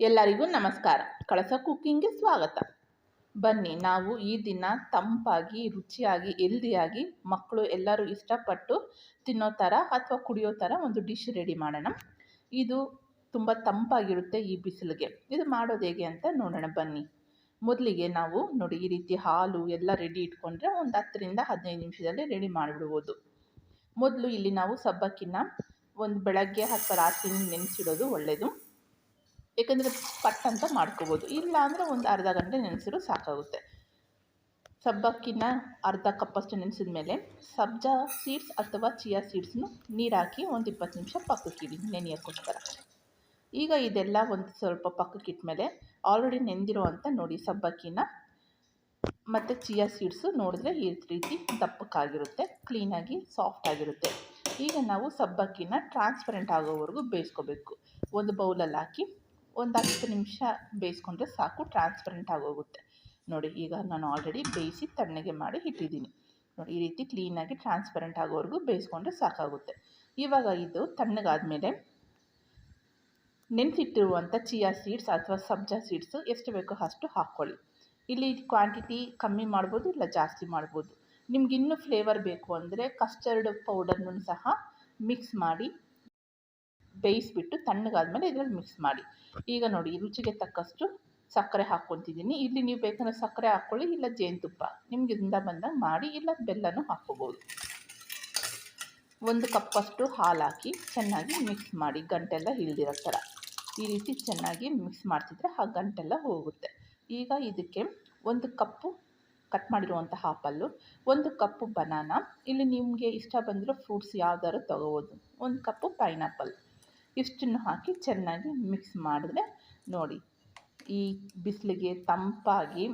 ಎಲ್ಲರಿಗೂ ನಮಸ್ಕಾರ. ಕಳಸ ಕುಕ್ಕಿಂಗ್ಗೆ ಸ್ವಾಗತ. ಬನ್ನಿ, ನಾವು ಈ ದಿನ ತಂಪಾಗಿ, ರುಚಿಯಾಗಿ, ಹೆಲ್ದಿಯಾಗಿ ಮಕ್ಕಳು ಎಲ್ಲರೂ ಇಷ್ಟಪಟ್ಟು ತಿನ್ನೋ ಥರ ಅಥವಾ ಕುಡಿಯೋ ಥರ ಒಂದು ಡಿಶ್ ರೆಡಿ ಮಾಡೋಣ. ಇದು ತುಂಬ ತಂಪಾಗಿರುತ್ತೆ ಈ ಬಿಸಿಲಿಗೆ. ಇದು ಮಾಡೋದು ಹೇಗೆ ಅಂತ ನೋಡೋಣ ಬನ್ನಿ. ಮೊದಲಿಗೆ ನಾವು ನೋಡಿ ಈ ರೀತಿ ಹಾಲು ಎಲ್ಲ ರೆಡಿ ಇಟ್ಕೊಂಡ್ರೆ ಒಂದು ಹತ್ತರಿಂದ ಹದಿನೈದು ನಿಮಿಷದಲ್ಲಿ ರೆಡಿ ಮಾಡಿಬಿಡ್ಬೋದು. ಮೊದಲು ಇಲ್ಲಿ ನಾವು ಸಬ್ಬಕ್ಕಿನ ಒಂದು ಬೆಳಗ್ಗೆ ಅಥವಾ ರಾತ್ರಿ ನೆನೆಸಿಡೋದು ಒಳ್ಳೆಯದು ಏಕೆಂದರೆ ಪಟ್ ಅಂತ ಮಾಡ್ಕೋಬೋದು. ಇಲ್ಲ ಅಂದರೆ ಒಂದು ಅರ್ಧ ಗಂಟೆ ನೆನೆಸಿರು ಸಾಕಾಗುತ್ತೆ. ಸಬ್ಬಕ್ಕಿನ ಅರ್ಧ ಕಪ್ಪಷ್ಟು ನೆನೆಸಿದ ಮೇಲೆ ಸಬ್ಜಾ ಸೀಡ್ಸ್ ಅಥವಾ ಚಿಯಾ ಸೀಡ್ಸ್ನು ನೀರು ಹಾಕಿ ಒಂದು ಇಪ್ಪತ್ತು ನಿಮಿಷ ಪಕ್ಕಕ್ಕಿಡಿ, ನೆನೆಯೋಕ್ಕೋಸ್ಕರ. ಈಗ ಇದೆಲ್ಲ ಒಂದು ಸ್ವಲ್ಪ ಪಕ್ಕಕ್ಕಿಟ್ಟ ಮೇಲೆ ಆಲ್ರೆಡಿ ನೆಂದಿರುವಂಥ ನೋಡಿ ಸಬ್ಬಕ್ಕಿನ. ಮತ್ತು ಚಿಯಾ ಸೀಡ್ಸು ನೋಡಿದ್ರೆ ಈ ರೀತಿ ದಪ್ಪಕ್ಕಾಗಿರುತ್ತೆ ಕ್ಲೀನಾಗಿ ಸಾಫ್ಟ್ ಆಗಿರುತ್ತೆ. ಈಗ ನಾವು ಸಬ್ಬಕ್ಕಿನ ಟ್ರಾನ್ಸ್ಪರೆಂಟ್ ಆಗೋವರೆಗೂ ಬೇಯಿಸ್ಕೋಬೇಕು. ಒಂದು ಬೌಲಲ್ಲಿ ಹಾಕಿ ಒಂದು ಹತ್ತು ನಿಮಿಷ ಬೇಯಿಸ್ಕೊಂಡ್ರೆ ಸಾಕು ಟ್ರಾನ್ಸ್ಪರೆಂಟ್ ಆಗೋಗುತ್ತೆ ನೋಡಿ, ಈಗ ನಾನು ಆಲ್ರೆಡಿ ಬೇಯಿಸಿ ತಣ್ಣಗೆ ಮಾಡಿ ಇಟ್ಟಿದ್ದೀನಿ. ನೋಡಿ, ಈ ರೀತಿ ಕ್ಲೀನಾಗಿ ಟ್ರಾನ್ಸ್ಪರೆಂಟ್ ಆಗೋವರೆಗೂ ಬೇಯಿಸ್ಕೊಂಡ್ರೆ ಸಾಕಾಗುತ್ತೆ. ಇವಾಗ ಇದು ತಣ್ಣಗಾದಮೇಲೆ ನೆನೆಸಿಟ್ಟಿರುವಂಥ ಚಿಯಾ ಸೀಡ್ಸ್ ಅಥವಾ ಸಬ್ಜಾ ಸೀಡ್ಸು ಎಷ್ಟು ಬೇಕೋ ಅಷ್ಟು ಹಾಕ್ಕೊಳ್ಳಿ. ಇಲ್ಲಿ ಕ್ವಾಂಟಿಟಿ ಕಮ್ಮಿ ಮಾಡ್ಬೋದು, ಇಲ್ಲ ಜಾಸ್ತಿ ಮಾಡ್ಬೋದು. ನಿಮ್ಗೆ ಇನ್ನೂ ಫ್ಲೇವರ್ ಬೇಕು ಅಂದರೆ ಕಸ್ಟರ್ಡ್ ಪೌಡರ್ನೂ ಸಹ ಮಿಕ್ಸ್ ಮಾಡಿ ಬೇಯಿಸಿಬಿಟ್ಟು ತಣ್ಣಗಾದ್ಮೇಲೆ ಇದರಲ್ಲಿ ಮಿಕ್ಸ್ ಮಾಡಿ. ಈಗ ನೋಡಿ, ರುಚಿಗೆ ತಕ್ಕಷ್ಟು ಸಕ್ಕರೆ ಹಾಕ್ಕೊತಿದ್ದೀನಿ. ಇಲ್ಲಿ ನೀವು ಬೇಕಂದ್ರೆ ಸಕ್ಕರೆ ಹಾಕ್ಕೊಳ್ಳಿ, ಇಲ್ಲ ಜೇನುತುಪ್ಪ. ನಿಮ್ಗೆ ಇದರಿಂದ ಬಂದಾಗ ಮಾಡಿ, ಇಲ್ಲ ಬೆಲ್ಲನೂ ಹಾಕ್ಕೋಬೋದು. ಒಂದು ಕಪ್ಪಷ್ಟು ಹಾಲು ಹಾಕಿ ಚೆನ್ನಾಗಿ ಮಿಕ್ಸ್ ಮಾಡಿ. ಗಂಟೆಲ್ಲ ಹಿಳಿದಿರೋ ಥರ. ಈ ರೀತಿ ಚೆನ್ನಾಗಿ ಮಿಕ್ಸ್ ಮಾಡ್ತಿದ್ರೆ ಆ ಗಂಟೆಲ್ಲ ಹೋಗುತ್ತೆ. ಈಗ ಇದಕ್ಕೆ ಒಂದು ಕಪ್ಪು ಕಟ್ ಮಾಡಿರುವಂಥ ಆಪಲ್ಲು ಒಂದು ಕಪ್ಪು ಬನಾನಾ ಇಲ್ಲಿ ನಿಮಗೆ ಇಷ್ಟ ಬಂದಿರೋ ಫ್ರೂಟ್ಸ್ ಯಾವ್ದಾದ್ರು ತಗೋಬೋದು. ಒಂದು ಕಪ್ಪು ಪೈನಾಪಲ್ ಇಷ್ಟನ್ನು ಹಾಕಿ ಚೆನ್ನಾಗಿ ಮಿಕ್ಸ್ ಮಾಡಿದ್ರೆ ನೋಡಿ, ಈ ಬಿಸಿಲಿಗೆ ತಂಪಾಗಿ,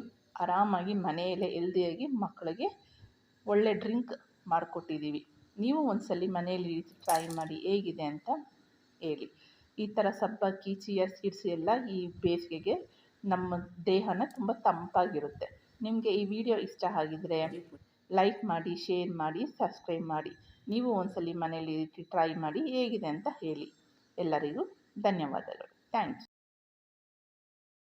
ಆರಾಮಾಗಿ ಮನೆಯಲ್ಲೇ ಹೆಲ್ದಿಯಾಗಿ ಮಕ್ಕಳಿಗೆ ಒಳ್ಳೆ ಡ್ರಿಂಕ್ ಮಾಡಿಕೊಟ್ಟಿದ್ದೀವಿ. ನೀವು ಒಂದ್ಸಲ ಮನೆಯಲ್ಲಿ ಟ್ರೈ ಮಾಡಿ ಹೇಗಿದೆ ಅಂತ ಹೇಳಿ. ಈ ಥರ ಸಬ್ಬಕ್ಕಿ ಚಿಯಾ ಸೀಡ್ಸ್ ಎಲ್ಲ ಈ ಬೇಸಿಗೆಗೆ ನಮ್ಮ ದೇಹನ ತುಂಬ ತಂಪಾಗಿರುತ್ತೆ. ನಿಮಗೆ ಈ ವಿಡಿಯೋ ಇಷ್ಟ ಆಗಿದ್ರೆ ಲೈಕ್ ಮಾಡಿ ಶೇರ್ ಮಾಡಿ ಸಬ್ಸ್ಕ್ರೈಬ್ ಮಾಡಿ. ನೀವು ಒಂದ್ಸಲ ಮನೆಯಲ್ಲಿ ಟ್ರೈ ಮಾಡಿ ಹೇಗಿದೆ ಅಂತ ಹೇಳಿ. ಎಲ್ಲರಿಗೂ ಧನ್ಯವಾದಗಳು. ಥ್ಯಾಂಕ್ಸ್